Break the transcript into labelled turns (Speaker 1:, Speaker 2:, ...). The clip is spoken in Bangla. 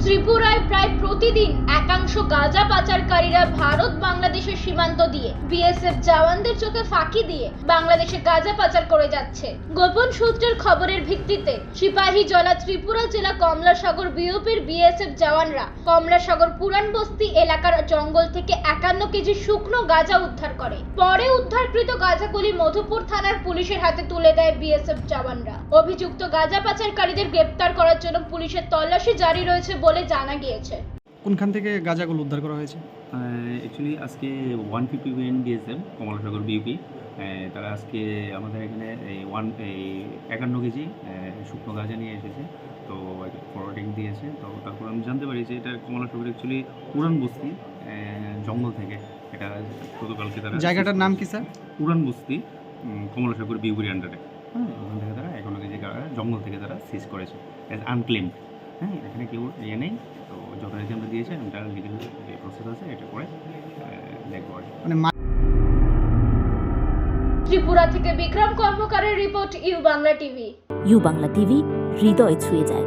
Speaker 1: ত্রিপুরায় প্রায় প্রতিদিন একাংশ গাঁজা পাচারকারীরা ভারত বাংলাদেশের সীমান্ত দিয়ে বিএসএফ জওয়ানদের চোখে ফাঁকি দিয়ে বাংলাদেশে গাঁজা পাচার করে যাচ্ছে। গোপন সূত্রের খবরের ভিত্তিতে সিপাহী জলা ত্রিপুরা জেলা কমলাসাগর বিওপির বিএসএফ জওয়ানরা কমলাসাগর পুরান বস্তি এলাকার জঙ্গল থেকে একান্ন কেজি শুকনো গাঁজা উদ্ধার করে। পরে উদ্ধারকৃত গাঁজাগুলি মধুপুর থানার পুলিশের হাতে তুলে দেয় বিএসএফ জওয়ানরা। অভিযুক্ত গাঁজা পাচারকারীদের গ্রেপ্তার করার জন্য পুলিশের তল্লাশি জারি রয়েছে বলে জানা গিয়েছে।
Speaker 2: কোনখান থেকে গাঁজাগুলো উদ্ধার করা হয়েছে?
Speaker 3: অ্যাকচুয়ালি আজকে one fifty BN DSM Kamalasagar BOP তারা আজকে আমাদের এখানে এই ওয়ান এই একান্ন কেজি শুকনো গাঁজা নিয়ে এসেছে। তো ফরওয়ার্ডিং দিয়েছে। তো তারপর আমি জানতে পারি যে এটা কমলাসাগর অ্যাকচুয়ালি পুরান বস্তি জঙ্গল থেকে এটা গতকালকে তারা
Speaker 2: জায়গাটার নাম কি স্যার?
Speaker 3: পুরান বস্তি কমলাসাগর বিউপির আন্ডারে হ্যাঁ ওখান থেকে তারা একান্ন কেজি জঙ্গল থেকে তারা সিজ করেছে। অ্যাজ আনক্লেম হ্যাঁ এখানে কেউ ইয়ে নেই। তো যথারীতি আমরা দিয়েছি এটা লিগেল যে প্রসেস আছে এটা করে আহ, দেখব আর
Speaker 2: মানে
Speaker 1: ত্রিপুরা থেকে Bikram কর্মকারের report U Bangla TV.
Speaker 4: U Bangla TV হৃদয় ছুঁয়ে যায়।